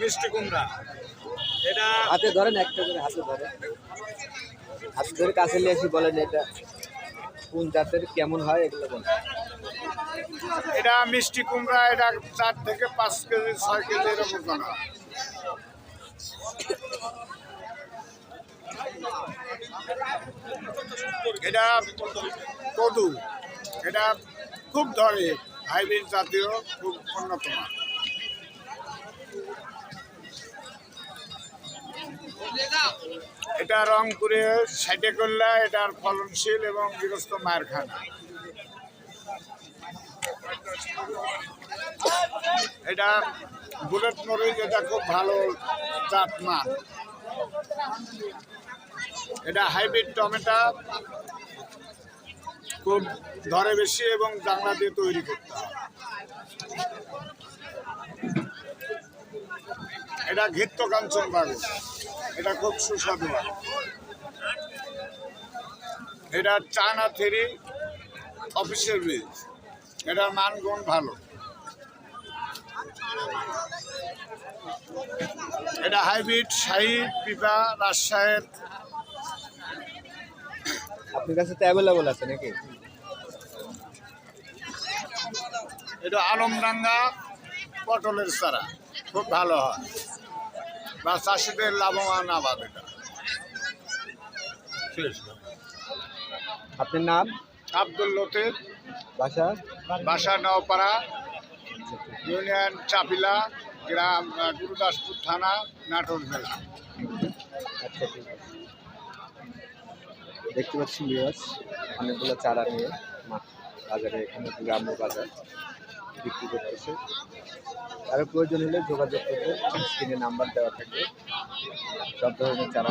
মিষ্টি কুমড়া। এটা হাতে ধরেন একটা করে হাতে ধরেন। হাতে ধরে কাছে নিয়ে এসে বলেন এটা কোন জাতের কেমন হয় এগুলো বলেন। এটা মিষ্টি কুমড়া এটা চার থেকে পাঁচ কেজি ছয় কেজি এরকম ওজন এটা কদু। এটা খুব ধরে হাইব্রিড জাতীয় খুব উন্নত এটা রংপুরে সাইডে করলে এটার ফলনশীল এবং গৃহস্থ মায়ের খানা এটা বুলেট মরিচ এটা খুব ভালো জাত মান এটা হাইব্রিড টমেটো খুব ধরে বেশি এবং জাংলা দিয়ে তৈরি করতে এটা ঘিত্ত কাঞ্চন বাগু এটা খুব সুস্বাদু। হয় এটা চায়না থেরি অফিসের বীজ। এটার মান গুণ ভালো। এটা হাইব্রিড শাহি পিপা রাজশাহের। আপনার কাছে তো অ্যাভেলেবল আছে নাকি? এটা আলমডাঙ্গা পটলের চারা। খুব ভালো হয়। বা চাষিদের লাভবান আবাদ এটা। শেষ। আপনার নাম? আব্দুল লতিফ। বাসা? বাসা নওপাড়া। ইউনিয়ন চাপিলা গ্রাম গুরুদাসপুর থানা নাটোর জেলা। আচ্ছা দেখতে পাচ্ছি বিয়াস অনেকগুলো চারা নিয়ে বাজারে এখানে গ্রাম্য বাজার। বিক্রি করতেছে আরও প্রয়োজন হলে যোগাযোগ করবে স্ক্রিনে নাম্বার দেওয়া থাকবে সব ধরনের চারা?